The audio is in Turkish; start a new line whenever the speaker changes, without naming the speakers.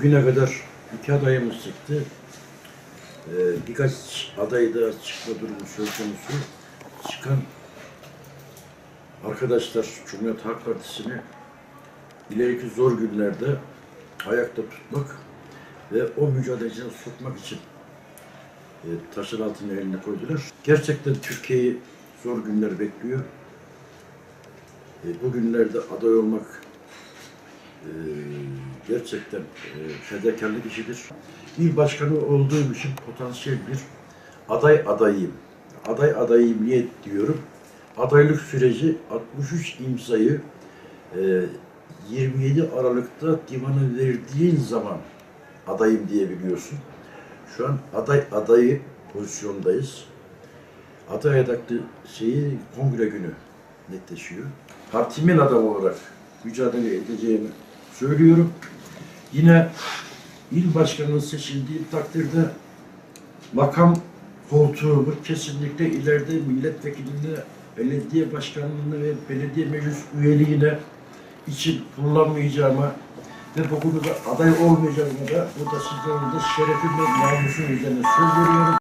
Bugüne kadar iki adayımız çıktı. Ee, birkaç aday da çıkma durumu söz konusu. Çıkan arkadaşlar Cumhuriyet Halk Partisi'ni ileriki zor günlerde ayakta tutmak ve o mücadeleye sokmak için e, taşın altına eline koydular. Gerçekten Türkiye'yi zor günler bekliyor. E, bu günlerde aday olmak gerçekten e, fedakarlık işidir. İl başkanı olduğum için potansiyel bir aday adayıyım. Aday adayıyım niye diyorum? Adaylık süreci 63 imzayı e, 27 Aralık'ta divana verdiğin zaman adayım diyebiliyorsun. Şu an aday adayı pozisyondayız. Aday adaklı şeyi kongre günü netleşiyor. Partimin adamı olarak mücadele edeceğimi söylüyorum. Yine il başkanı seçildiği takdirde makam koltuğumu kesinlikle ileride milletvekilliğine, belediye başkanlığına ve belediye meclis üyeliğine için kullanmayacağıma ve bu konuda aday olmayacağıma da burada sizlerin de şerefim ve namusum üzerine söz veriyorum.